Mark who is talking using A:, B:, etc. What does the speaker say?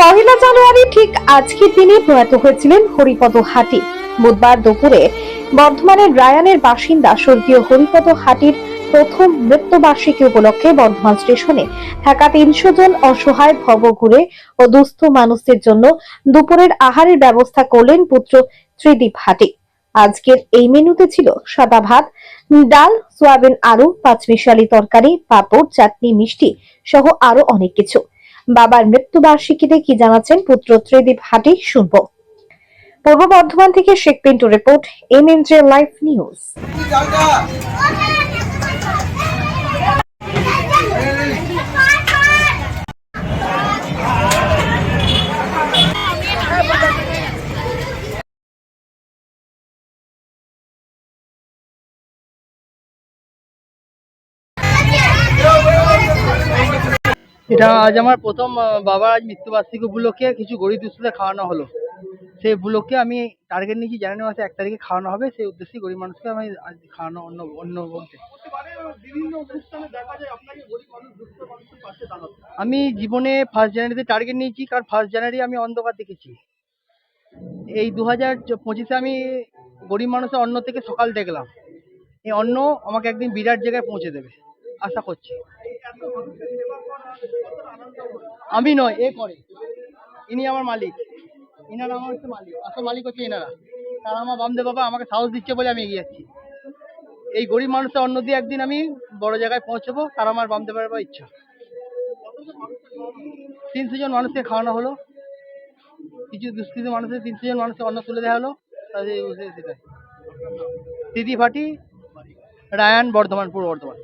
A: পহেলা জানুয়ারি ঠিক আজকের দিনে প্রয়াত হয়েছিলেন হরিপদ হাটি। বুধবার দুপুরে বর্ধমানের রায়ানের বাসিন্দা স্বর্গীয় হরিপদ হাটির প্রথম মৃত্যুবার্ষিকী উপলক্ষে বর্ধমান স্টেশনে থাকা তিনশো জন অসহায় ভবঘুরে ও দুস্থ মানুষদের জন্য দুপুরের আহারের ব্যবস্থা করলেন পুত্র ত্রিদীপ হাটি। আজকের এই মেনুতে ছিল সাদা ভাত, ডাল, সয়াবিন আলু, পাঁচমিশালি তরকারি, পাঁপড়, চাটনি, মিষ্টি সহ আরও অনেক কিছু। বাবার মৃত্যুবার্ষিকীতে কি জানাচ্ছেন পুত্র ত্রিদীপ হাটি, শুনব। পূর্ব বর্ধমান থেকে Sheikh Pintu report M N J live news
B: এটা আজ আমার প্রথম বাবার আজ মৃত্যুবার্ষিকী উপলক্ষে কিছু গরিব দুঃস্থদের খাওয়ানো হলো। সেই উপলক্ষে আমি টার্গেট নিয়েছি জানুয়ারি মাসে এক তারিখে খাওয়ানো হবে। সেই উদ্দেশ্যে গরিব মানুষকে আমি আজ খাওয়ানো অন্য অন্য বলতে। আমি জীবনে ফার্স্ট জানুয়ারিতে টার্গেট নিয়েছি, কারণ ফার্স্ট জানুয়ারি আমি অন্ধকার দেখেছি। এই দু হাজার পঁচিশে আমি গরিব মানুষের অন্ন থেকে সকাল দেখলাম। এই অন্ন আমাকে একদিন বিরাট জায়গায় পৌঁছে দেবে, আশা করছি। আমি নয়, এ করে। ইনি আমার মালিক। ইনারা আমার হচ্ছে মালিক। আসল মালিক হচ্ছে এনারা তারা আমার বামদেব বাবা আমাকে সাহস দিচ্ছে বলে আমি এগিয়ে যাচ্ছি। এই গরিব মানুষের অন্য দিয়ে একদিন আমি বড় জায়গায় পৌঁছবো, তার আমার বামদেব বাবা ইচ্ছা। তিনশো জন মানুষকে খাওয়ানো হলো। কিছু দুষ্কৃত মানুষের তিনশো জন মানুষের অন্ন তুলে দেওয়া হলো। তাদের দিদি ভাটি রায়ান, বর্ধমান, পূর্ব বর্ধমান।